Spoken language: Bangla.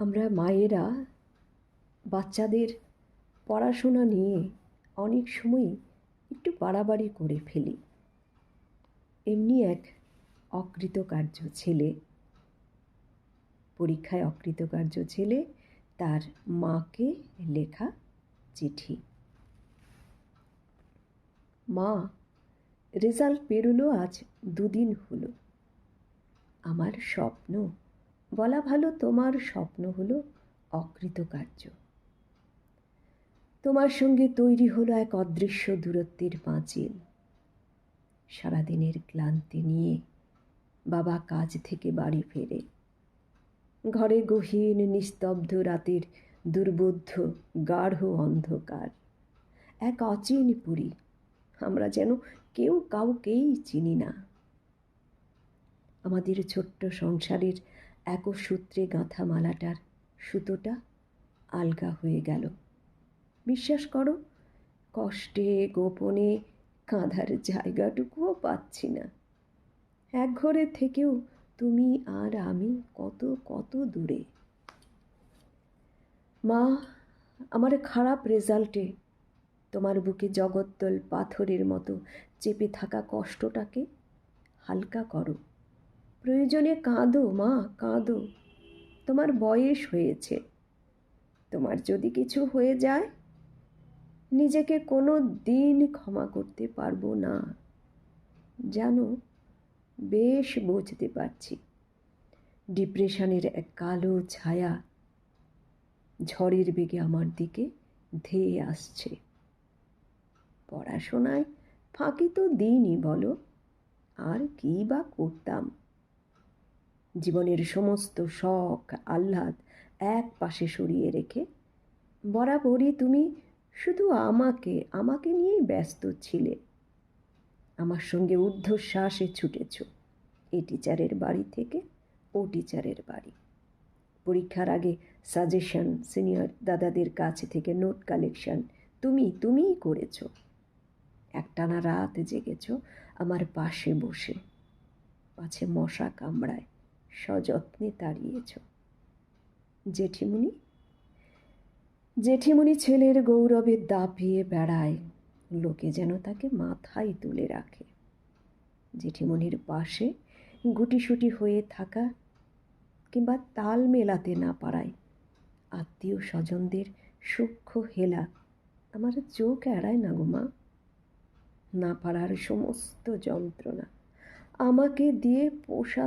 আমরা মায়েরা বাচ্চাদের পড়াশোনা নিয়ে অনেক সময়ই একটু বাড়াবাড়ি করে ফেলি। এমনি এক অকৃতকার্য ছেলে, পরীক্ষায় অকৃতকার্য ছেলে, তার মাকে লেখা চিঠি। মা, রেজাল্ট বেরোলো আজ দুদিন হলো। আমার স্বপ্ন বলা ভালো, তোমার স্বপ্ন হলো অকৃতকার্য। তোমার সঙ্গে তৈরি হলো এক অদৃশ্য দূরত্বের পাঁচিল। সারাদিনের ক্লান্তি নিয়ে বাবা কাজ থেকে বাড়ি ফেরে। ঘরে গহীন, নিস্তব্ধ রাতের দুর্বোধ্য, গাঢ় অন্ধকার। এক অচিন পুরী, আমরা যেন কেউ কাউকেই চিনি না। আমাদের ছোট্ট সংসারের একসূত্রে গাঁথা মালাটার সুতোটা আলগা হয়ে গেল। বিশ্বাস করো, কষ্টে, গোপনে কাঁধার জায়গাটুকুও পাচ্ছি না। এক ঘরে থেকেও তুমি আর আমি কত কত দূরে। মা, আমার খারাপ রেজাল্টে তোমার বুকে জগত্তল পাথরের মতো চেপে থাকা কষ্টটাকে হালকা করো। প্রয়োজনে কাঁদো, মা, কাঁদো। তোমার বয়স হয়েছে। তোমার যদি কিছু হয়ে যায়, নিজেকে কোনো দিন ক্ষমা করতে পারব না। জানো, বেশ বুঝতে পারছি। ডিপ্রেশনের এক কালো ছায়া ঝড়ের বেগে আমার দিকে ধেয়ে আসছে। পড়াশোনায় ফাঁকি তো দিইনি বলো, আর কী বা করতাম? জীবনের সমস্ত শখ, আহ্লাদ এক পাশে সরিয়ে রেখে, বরাবরই তুমি শুধু আমাকে আমাকে নিয়েই ব্যস্ত ছিলে। আমার সঙ্গে ঊর্ধ্বশ্বাসে ছুটেছ। এ টিচারের বাড়ি থেকে ও টিচারের বাড়ি। পরীক্ষার আগে সাজেশন সিনিয়র দাদাদের কাছ থেকে নোট কালেকশন তুমি, তুমিই করেছ। একটানা রাত জেগেছ আমার পাশে বসে, পাছে মশা কামড়ায়। সযত্নে তাড়িয়েছ। জেঠিমুনি জেঠিমুনি ছেলের গৌরবে দাপিয়ে বেড়ায়, লোকে যেন তাকে মাথায় তুলে রাখে। জেঠিমুনির পাশে গুটিসুটি হয়ে থাকা কিংবা তাল মেলাতে না পারায় আত্মীয় স্বজনদের সূক্ষ্ম হেলা আমার চোখ এড়ায় না গো মা। না পারার সমস্ত যন্ত্রণা আমাকে দিয়ে পোষা